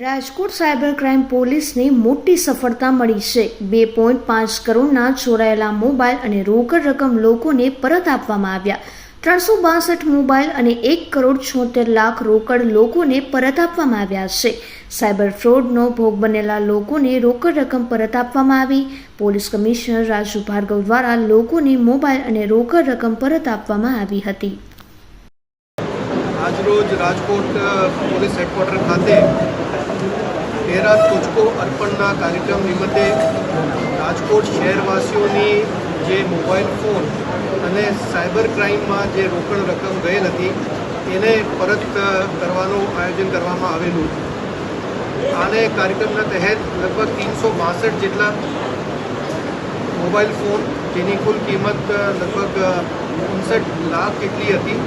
Rajkot cyber crime પોલીસને મોટી સફળતા મળી છે. બે પોઈન્ટ પાંચ કરોડના ચોરાયેલા મોબાઈલ અને રોકડ રકમ લોકોને પરત આપવામાં આવ્યા. ત્રણસો બાસઠ મોબાઈલ અને એક કરોડ છોતેર લાખ રોકડ લોકોને પરત આપવામાં આવ્યા છે. સાયબર ફ્રોડનો ભોગ બનેલા લોકોને રોકડ રકમ પરત આપવામાં આવી. પોલીસ કમિશનર રાજુ ભાર્ગવ દ્વારા લોકોને મોબાઈલ અને રોકડ રકમ પરત આપવામાં આવી હતી. આજરોજ રાજકોટ પોલીસ હેડક્વાર્ટર ખાતે તેરા તુજકો અર્પણના કાર્યક્રમ નિમિત્તે રાજકોટ શહેરવાસીઓની જે મોબાઈલ ફોન અને સાયબર ક્રાઇમમાં જે રોકડ રકમ ગયેલ હતી, એને પરત કરવાનું આયોજન કરવામાં આવેલું. આને કાર્યક્રમના તહેત લગભગ ત્રણસો બાસઠ જેટલા મોબાઈલ ફોન, જેની કુલ કિંમત લગભગ ઉનસઠ લાખ જેટલી હતી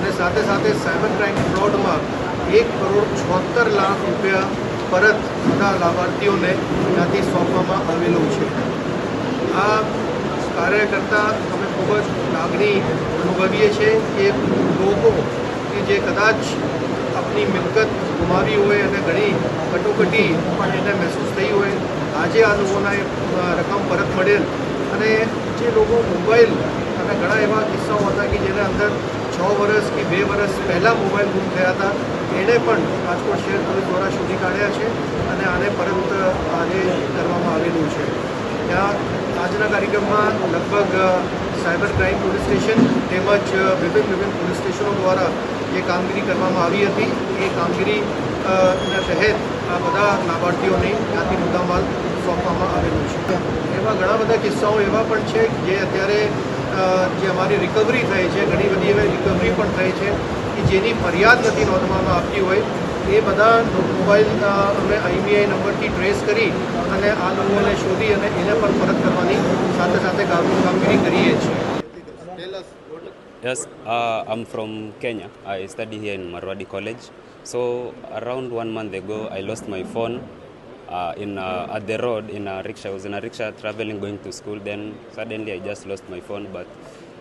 અને સાથે સાથે સાયબર ક્રાઇમ ફ્રોડમાં એક કરોડ છોતેર લાખ રૂપિયા પરત બધા લાભાર્થીઓને ત્યાંથી સોંપવામાં આવેલું છે. આ કાર્ય કરતાં અમે ખૂબ જ લાગણી અનુભવીએ છીએ કે લોકો કે જે કદાચ આપણી મિલકત ગુમાવી હોય અને ઘણી કટોકટી પણ એને મહેસૂસ થઈ હોય, આજે આ લોકોના રકમ પરત મળેલ અને જે લોકો મોબાઈલ અને ઘણા એવા કિસ્સાઓ હતા કે જેના અંદર છ વર્ષ કે બે વર્ષ પહેલાં મોબાઈલ ગુમ થયા હતા. એને પણ રાજકોટ શહેર પોલીસ દ્વારા શોધી કાઢ્યા છે અને આને પરત આજે કરવામાં આવેલું છે. ત્યાં આજના કાર્યક્રમમાં લગભગ સાયબર ક્રાઇમ પોલીસ સ્ટેશન તેમજ વિભિન્ન વિભિન્ન પોલીસ સ્ટેશનો દ્વારા જે કામગીરી કરવામાં આવી હતી. એ કામગીરી ના તહેત આ બધા લાભાર્થીઓને ત્યાંથી મુદ્દામાલ સોંપવામાં આવેલું છે. એવા ઘણા બધા કિસ્સાઓ એવા પણ છે જે અત્યારે જે અમારી રિકવરી થઈ છે ઘણી બધી એવી રિકવરી પણ થઈ છે કે જેની ફરિયાદ નથી નોંધવામાં આવતી હોય એ બધા મોબાઈલ અમે આઈબીઆઈ નંબરથી ટ્રેસ કરી અને આ લોકોને શોધી અને એને પણ પરત કરવાની સાથે સાથે કામ- કામગીરી કરીએ છીએ Yes, uh, I'm from Kenya. I study here in Marwadi College. So around one month ago, I lost my phone uh, in uh, at the road in a rickshaw. I was in a rickshaw traveling going to school. Then suddenly I just lost my phone. But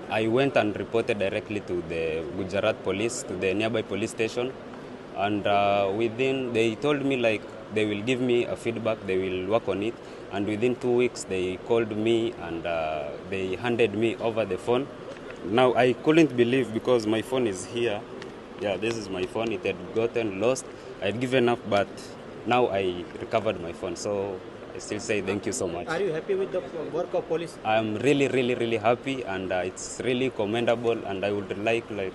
I went and reported directly to the Gujarat police, to the nearby police station, and uh, within they told me like they will give me a feedback. They will work on it. And within two weeks, they called me and uh, they handed me over the phone now I couldn't believe because my phone is here. Yeah, this is my phone. It had gotten lost. I'd given up, but now I recovered my phone. So I still say thank you so much. Are you happy with the work of police? I'm really, really, really happy, and uh, it's really commendable. And I would like like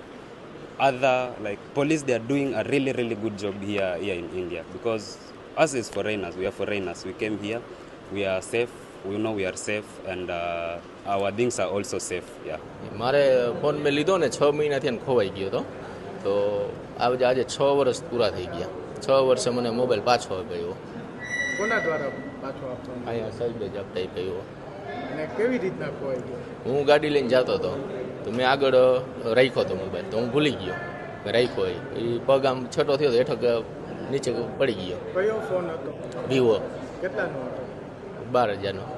other like police. They are doing a really, really good job here here in India because us as foreigners, we are foreigners. We came here. We are safe. We know we are safe, and uh, our things are also safe. Yeah. મારે phone મેં લીધો ને છ મહિનાથી એને ખોવાઈ ગયો હતો તો આજે આજે છ વર્ષ પૂરા થઈ ગયા છ વર્ષે મને મોબાઈલ પાછો આપ્યો. કોના દ્વારા પાછો આપવામાં અહીંયા સાહેબે જ આપતા આપ્યો. અને કેવી રીતના ખોવાઈ ગયો? હું ગાડી લઈને જતો હતો. તો મેં આગળ રાખ્યો હતો મોબાઈલ. તો હું ભૂલી ગયો રાખ્યો એ પગ આમ છઠ્ઠો થયો તો હેઠળ નીચે પડી ગયો. કયો ફોન હતો? વિવો કેટલાનો હતો? બાર હજારનો.